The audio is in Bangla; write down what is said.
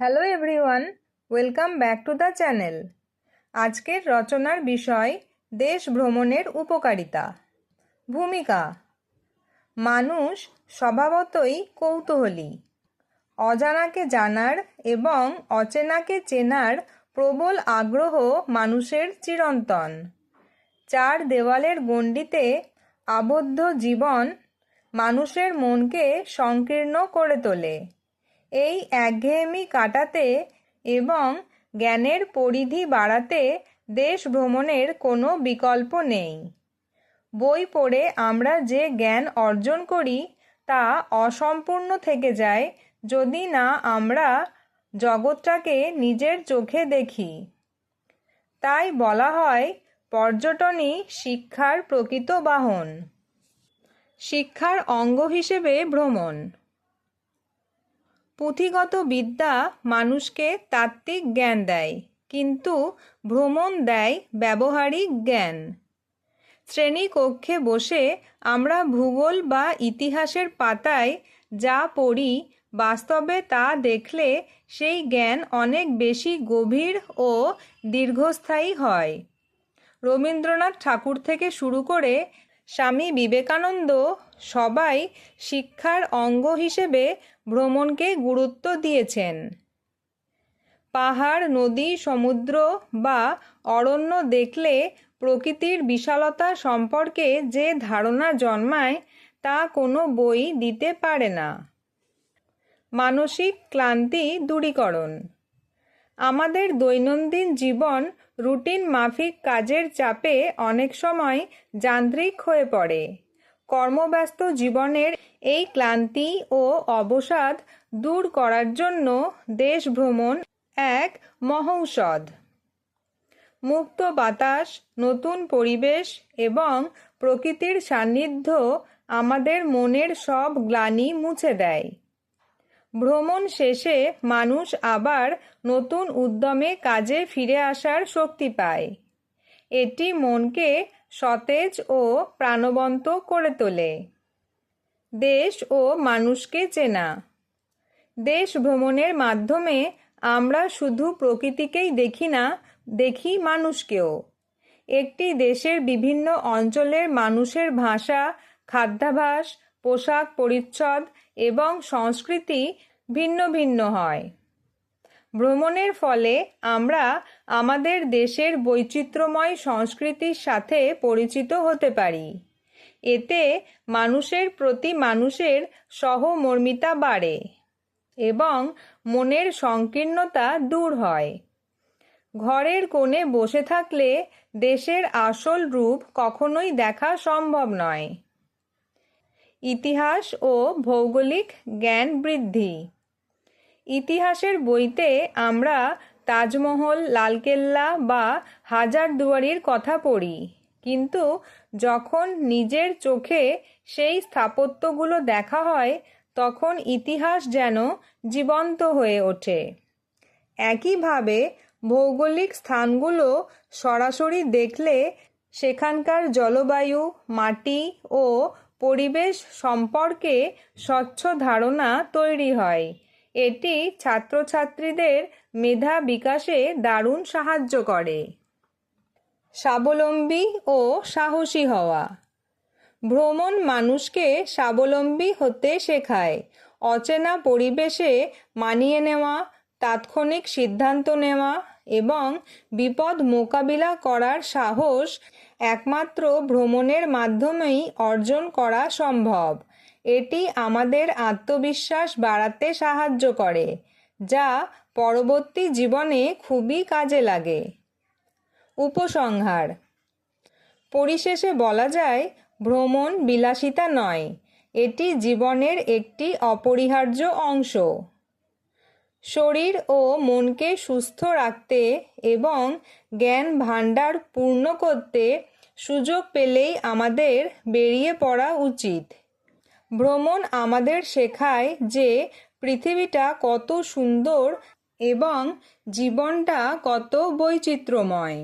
Hello everyone welcome back to the channel আজকের রচনার বিষয়, দেশ ভ্রমণের উপকারিতা। ভূমিকা। মানুষ স্বভাবতই কৌতূহলী। অজানাকে জানার এবং অচেনাকে চেনার প্রবল আগ্রহ মানুষের চিরন্তন। চার দেওয়ালের গণ্ডিতে আবদ্ধ জীবন মানুষের মনকে সংকীর্ণ করে তোলে। এই একঘেয়েমি কাটাতে এবং জ্ঞানের পরিধি বাড়াতে দেশ ভ্রমণের কোনো বিকল্প নেই। বই পড়ে আমরা যে জ্ঞান অর্জন করি, তা অসম্পূর্ণ থেকে যায় যদি না আমরা জগৎটাকে নিজের চোখে দেখি। তাই বলা হয়, পর্যটনই শিক্ষার প্রকৃত বাহন। শিক্ষার অঙ্গ হিসেবে ভ্রমণ। পুঁথিগত বিদ্যা মানুষকে তাত্ত্বিক জ্ঞান দেয়, কিন্তু ভ্রমণ দেয় ব্যবহারিক জ্ঞান। শ্রেণীকক্ষে বসে আমরা ভূগোল বা ইতিহাসের পাতায় যা পড়ি, বাস্তবে তা দেখলে সেই জ্ঞান অনেক বেশি গভীর ও দীর্ঘস্থায়ী হয়। রবীন্দ্রনাথ ঠাকুর থেকে শুরু করে স্বামী বিবেকানন্দ সবাই শিক্ষার অঙ্গ হিসেবে ভ্রমণকে গুরুত্ব দিয়েছেন। পাহাড়, নদী, সমুদ্র বা অরণ্য দেখলে প্রকৃতির বিশালতা সম্পর্কে যে ধারণা জন্মায়, তা কোনো বই দিতে পারে না। মানসিক ক্লান্তি দূরীকরণ। আমাদের দৈনন্দিন জীবন রুটিন মাফিক কাজের চাপে অনেক সময় যান্ত্রিক হয়ে পড়ে। কর্মব্যস্ত জীবনের এই ক্লান্তি ও অবসাদ দূর করার জন্য দেশ ভ্রমণ এক মহৌষধ। মুক্ত বাতাস, নতুন পরিবেশ এবং প্রকৃতির সান্নিধ্য আমাদের মনের সব গ্লানি মুছে দেয়। ভ্রমণ শেষে মানুষ আবার নতুন উদ্যমে কাজে ফিরে আসার শক্তি পায়। এটি মনকে সতেজ ও প্রাণবন্ত করে তোলে। দেশ ও মানুষকে চেনা। দেশ ভ্রমণের মাধ্যমে আমরা শুধু প্রকৃতিকেই দেখি না, দেখি মানুষকেও। একটি দেশের বিভিন্ন অঞ্চলের মানুষের ভাষা, খাদ্যাভাস, পোশাক পরিচ্ছদ এবং সংস্কৃতি ভিন্ন ভিন্ন হয়। ভ্রমণের ফলে আমরা আমাদের দেশের বৈচিত্র্যময় সংস্কৃতির সাথে পরিচিত হতে পারি। এতে মানুষের প্রতি মানুষের সহমর্মিতা বাড়ে এবং মনের সংকীর্ণতা দূর হয়। ঘরের কোণে বসে থাকলে দেশের আসল রূপ কখনোই দেখা সম্ভব নয়। ইতিহাস ও ভৌগোলিক জ্ঞান বৃদ্ধি। ইতিহাসের বইতে আমরা তাজমহল, লালকেল্লা বা হাজারদুয়ারির কথা পড়ি। কিন্তু যখন নিজের চোখে সেই স্থাপত্যগুলো দেখা হয়, তখন ইতিহাস যেন জীবন্ত হয়ে ওঠে। একইভাবে ভৌগোলিক স্থানগুলো সরাসরি দেখলে সেখানকার জলবায়ু, মাটি ও পরিবেশ সম্পর্কে স্বচ্ছ ধারণা তৈরি হয়। এটি ছাত্রছাত্রীদের মেধা বিকাশে দারুণ সাহায্য করে। স্বাবলম্বী ও সাহসী হওয়া। ভ্রমণ মানুষকে স্বাবলম্বী হতে শেখায়। অচেনা পরিবেশে মানিয়ে নেওয়া, তাৎক্ষণিক সিদ্ধান্ত নেওয়া এবং বিপদ মোকাবিলা করার সাহস একমাত্র ভ্রমণের মাধ্যমেই অর্জন করা সম্ভব। এটি আমাদের আত্মবিশ্বাস বাড়াতে সাহায্য করে, যা পরবর্তী জীবনে খুবই কাজে লাগে। উপসংহার। পরিশেষে বলা যায়, ভ্রমণ বিলাসিতা নয়, এটি জীবনের একটি অপরিহার্য অংশ। শরীর ও মনকে সুস্থ রাখতে এবং জ্ঞান ভাণ্ডার পূর্ণ করতে সুযোগ পেলেই আমাদের বেরিয়ে পড়া উচিত। ভ্রমণ আমাদের শেখায় যে পৃথিবীটা কত সুন্দর এবং জীবনটা কত বৈচিত্র্যময়।